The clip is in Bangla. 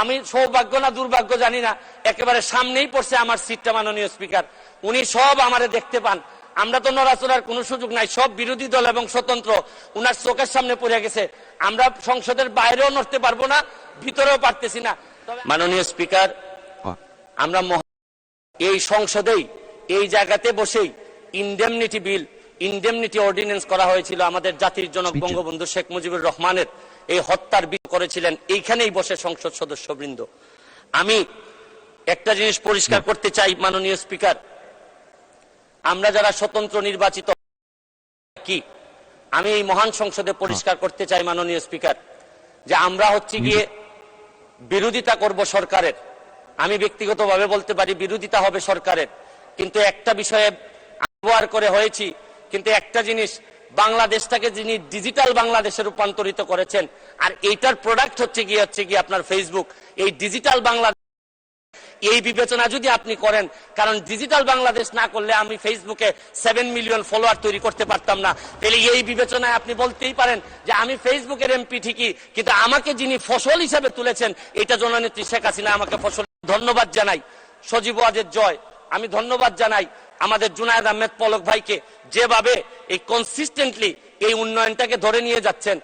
আমি সৌভাগ্য না দুর্ভাগ্য জানি না, একেবারে সামনেই পড়ছে আমার সিটটা মাননীয় স্পিকার। উনি সব আমারে দেখতে পান। আমরা তো নড়াচড়ার কোনো সুযোগ নাই, সব বিরোধী দল এবং স্বতন্ত্র। উনার চোখের সামনে পড়ে গেছে। আমরা সংসদের বাইরেও নড়তে পারব না, ভিতরেও পারতেছি না। মাননীয় স্পিকার, আমরা এই সংসদেই, এই জায়গাতে বসেই ইন্ডেমনিটি বিল ইন্ডেমনিটি অর্ডিন্যান্স করা হয়েছিল আমাদের জাতির জনক বঙ্গবন্ধু শেখ মুজিবুর রহমানের এই হত্যার বিল করেছিলেন। এইখানেই বসে সংসদ সদস্যবৃন্দ। আমি একটা জিনিস পরিষ্কার করতে চাই মাননীয় স্পিকার। আমরা যারা স্বতন্ত্র নির্বাচিত কি? আমি এই মহান সংসদে পরিষ্কার করতে চাই মাননীয় স্পিকার যে আমরা হচ্ছে গিয়ে বিরোধিতা করব সরকারের। আমি ব্যক্তিগতভাবে বলতে পারি বিরোধিতা হবে সরকারের। কিন্তু একটা বিষয়ে ব্যবহার করে হয়েছি কিন্তু একটা জিনিস বাংলাদেশটাকে যিনি ডিজিটাল বাংলাদেশে রূপান্তরিত করেছেন, আর এইটার প্রোডাক্ট হচ্ছে গিয়ে হচ্ছে গিয়ে আপনার ফেসবুক এই ডিজিটাল বাংলাদেশ, এই বিবেচনা যদি আপনি করেন, কারণ ডিজিটাল বাংলাদেশ না করলে আমি ফেসবুকে সেভেন মিলিয়ন ফলোয়ার তৈরি করতে পারতাম না। তাহলে এই বিবেচনায় আপনি বলতেই পারেন যে আমি ফেসবুকের এমপি ঠিকই, কিন্তু আমাকে যিনি ফসল হিসেবে তুলেছেন, এটা জননেত্রী শেখ হাসিনা আমাকে ফসল, ধন্যবাদ জানাই। সজীব ওয়াজের জয়, আমি ধন্যবাদ জানাই। আমাদের জুনায়দ আহমেদ পলক ভাইকে যেভাবে এই কনসিস্টেন্টলি এই উন্নয়নটাকে ধরে নিয়ে যাচ্ছেন